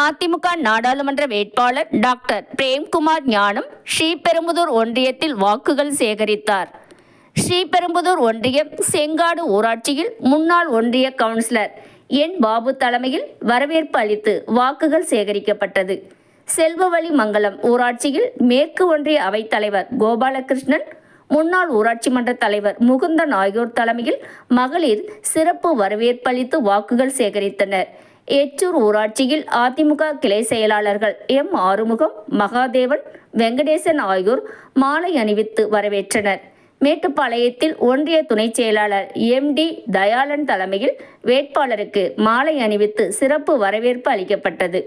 அதிமுக நாடாளுமன்ற வேட்பாளர் டாக்டர் பிரேம்குமார் ஞானம் ஸ்ரீபெரும்புதூர் ஒன்றியத்தில் வாக்குகள் சேகரித்தார். ஸ்ரீபெரும்புதூர் ஒன்றியம் செங்காடு ஊராட்சியில் முன்னாள் ஒன்றிய கவுன்சிலர் என் பாபு தலைமையில் வரவேற்பு அளித்து வாக்குகள் சேகரிக்கப்பட்டது. செல்வவழி மங்கலம் ஊராட்சியில் மேற்கு ஒன்றிய அவைத்தலைவர் கோபாலகிருஷ்ணன் முன்னாள் ஊராட்சி மன்ற தலைவர் முகுந்தன் ஆகியோர் தலைமையில் மகளிர் சிறப்பு வரவேற்பளித்து வாக்குகள் சேகரித்தனர். எச்சூர் ஊராட்சியில் அதிமுக கிளை செயலாளர்கள் எம் ஆறுமுகம் மகாதேவன் வெங்கடேசன் ஆகியோர் மாலை அணிவித்து வரவேற்றனர். மேட்டுப்பாளையத்தில் ஒன்றிய துணைச் செயலாளர் எம் டி தயாளன் தலைமையில் வேட்பாளருக்கு மாலை அணிவித்து சிறப்பு வரவேற்பு அளிக்கப்பட்டது.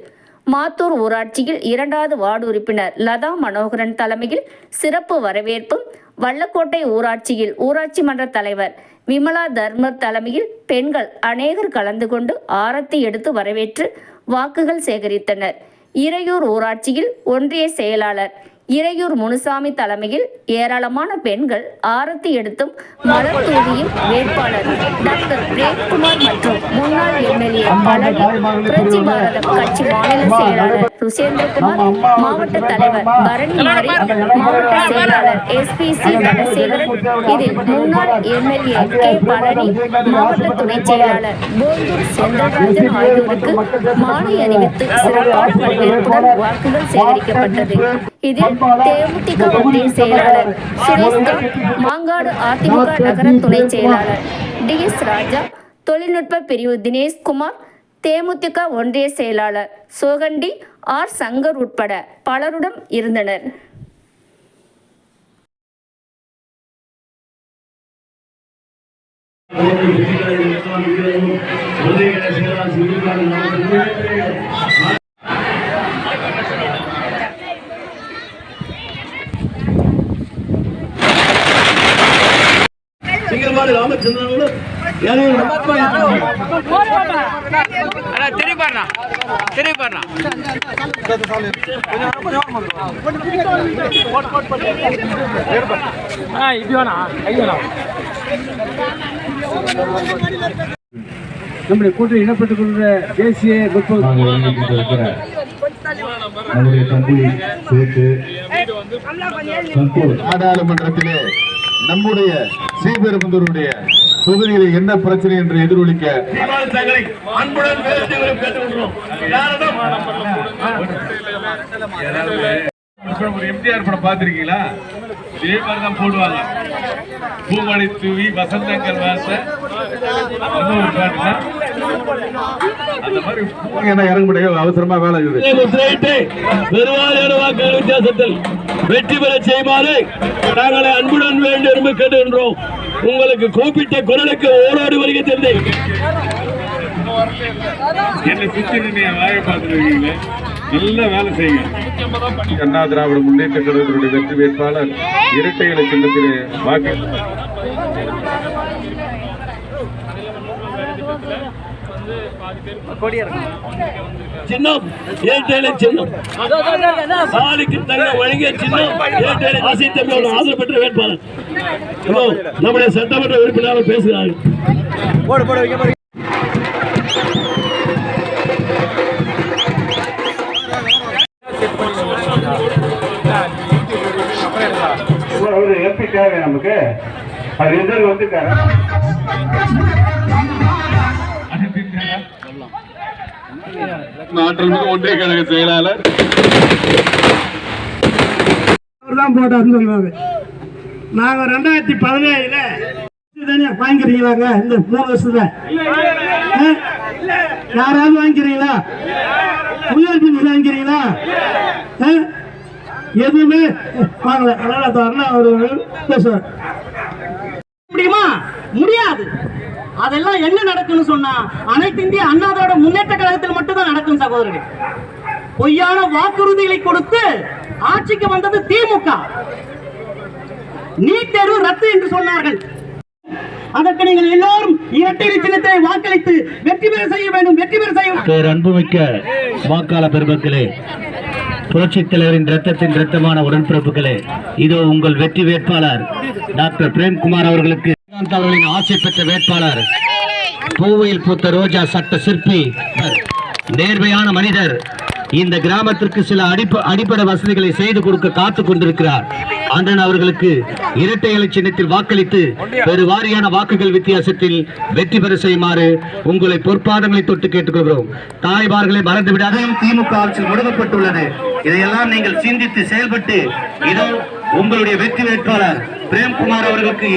மாத்தூர் ஊராட்சியில் இரண்டாவது வார்டு உறுப்பினர் லதா மனோகரன் தலைமையில் சிறப்பு வரவேற்பும் வல்லக்கோட்டை ஊராட்சியில் ஊராட்சி மன்ற தலைவர் விமலா தர்மர் தலைமையில் பெண்கள் அநேகர் கலந்து கொண்டு ஆரத்தி எடுத்து வரவேற்று வாக்குகள் சேகரித்தனர். இறையூர் ஊராட்சியில் ஒன்றிய செயலாளர் இறையூர் முனுசாமி தலைமையில் ஏராளமான பெண்கள் ஆரத்தி எடுத்தும் மலர் தூவியும் வேட்பாளர் டாக்டர் பிரேம்குமார் மற்றும் முன்னாள் எம்எல்ஏ பழனி புரட்சி பாரதம் கட்சி மாநில செயலாளர் மாவட்ட தலைவர் பரணி மாறி மாவட்ட செயலாளர் எஸ்பிசி தனசேகரன் இதில் முன்னாள் எம்எல்ஏ கே பழனி மாவட்ட துணைச் செயலாளர் போந்தூர் செந்தில்ராஜன் ஆகியோருக்கு மாலை அணிவித்து சிறப்பான வரவேற்புடன் வாக்குகள் சேகரிக்கப்பட்டது. இதில் தேமுதிக ஒன்றிய செயலாளர் சுரேஷ்காந்த் மாங்காடு அதிமுக நகர துணை செயலாளர் டி எஸ் ராஜா தொழில்நுட்ப பிரிவு தினேஷ்குமார் தேமுதிக ஒன்றிய செயலாளர் சோகண்டி ஆர் சங்கர் உட்பட பலருடன் இருந்தனர். யாரையும் அண்ணா திரும்பி பாருண்ணா திரும்பி பாருண்ணா அண்ணா இப்படி வேணா. வேணாம் நம்முடைய கூட்டணி இடம்பெற்றுக் கொண்ட தேசிய நாடாளுமன்றத்திலே நம்முடைய ஸ்ரீபெரும்புதூருடைய தொகுதியில் என்ன பிரச்சனை என்று எதிரொலிக்க ஒரு எம்ஜிஆர் படம் பார்த்திருக்கீங்களா? இதே மாதிரி தான் போடுவாங்க. பூமழை தூவி வசந்தங்கள் வாச. அந்த மாதிரி இறங்க அவசரமா வேலை வித்தியாசத்தில் வெற்றி பெற செய்யுமாறு நாங்களை அன்புடன் வேண்டும் கேட்டுகின்றோம் உங்களுக்கு கூப்பிட்ட குரலுக்கு ஓடோடி வருகை தந்தேன். என்னை சுற்றி நின்று என் வாயை பார்த்துருக்கீங்க நல்ல வேலை செய்யுங்க. அண்ணா திராவிட முன்னேற்ற கழகத்தினுடைய வெற்றி வேட்பாளர் இரட்டை இலை சின்னத்திலே வாக்கு. சின்னம் ஏற்றேலை சின்னம்? சாலிக்கு தங்க வழங்கிய சின்னம் ஏற்றேலை ஆசை தம்பியோட ஆதரவு பெற்ற வேட்பாளர். இதோ நம்முடைய சட்டமன்ற உறுப்பினர்கள் பேசுகிறார்கள். ஒரு எம்பி தேவை நமக்கு? அது ரிசல்ட் வந்துட்டாரு? ஆற்றல் மிகு ஒன்றிய கழக செயலாளர். தான் போட்டாருன்னு சொல்றாரு நாங்க ரெண்டாயிரத்தி பதினேழுல தனியா வாங்கிக்கிறீங்களாங்க? இந்த மூணு வருஷத்துல? யாராவது வாங்கிக்கிறீங்களா? புயல் பின் வாங்கிக்கிறீங்களா? ஆ? எதுவுமே வாங்கல. அதனால அண்ணா அவர்கள் பேசுவார். முடியுமா? முடியாது. அதெல்லாம் என்ன நடக்கும்னு சொன்னா அனைத்து இந்திய அண்ணாதோட முன்னேற்ற கழகத்தில் மட்டும்தான் நடக்கும் சகோதரர்கள் பொய்யான வாக்குறுதிகளை கொடுத்து ஆட்சிக்கு வந்தது திமுக. நீட் தேர்வு ரத்து என்று சொன்னார்கள். அதற்கு நீங்கள் எல்லோரும் இரட்டை சின்னத்தை வாக்களித்து வெற்றி பெற செய்ய வேண்டும் வெற்றி பெற செய்ய பேர் அன்புமிக்க வாக்காளர் பெருமக்களே புரட்சி தலைவரின் ரத்தத்தின் ரத்தமான உடன்பிறப்புகளே இதோ உங்கள் வெற்றி வேட்பாளர் டாக்டர் பிரேம்குமார் அவர்களுக்கு ரஜினிகாந்த் ஆசை பெற்ற வேட்பாளர். பூவையில் பூத்த ரோஜா சட்ட சிற்பி. நேர்மையான மனிதர். இந்த கிராமத்திற்கு சில அடிப்படை வசதிகளை செய்து கொடுக்க காத்து கொண்டிருக்கிறார். அண்ணன் அவர்களுக்கு இரட்டை இலை சின்னத்தில் வாக்களித்து பெருவாரியான வாக்குகள் வித்தியாசத்தில் வெற்றி பெற செய்யுமாறு உங்களை பொற்பாதங்களை தொட்டு கேட்டுக்கொள்கிறோம். தாய்மார்களை மறந்து விடாதையும் திமுக ஆட்சியில் முடங்கப்பட்டுள்ளது இதையெல்லாம் நீங்கள் சிந்தித்து செயல்பட்டு இதோ உங்களுடைய வெற்றி வேட்பாளர் பிரேம்குமார் அவர்களுக்கு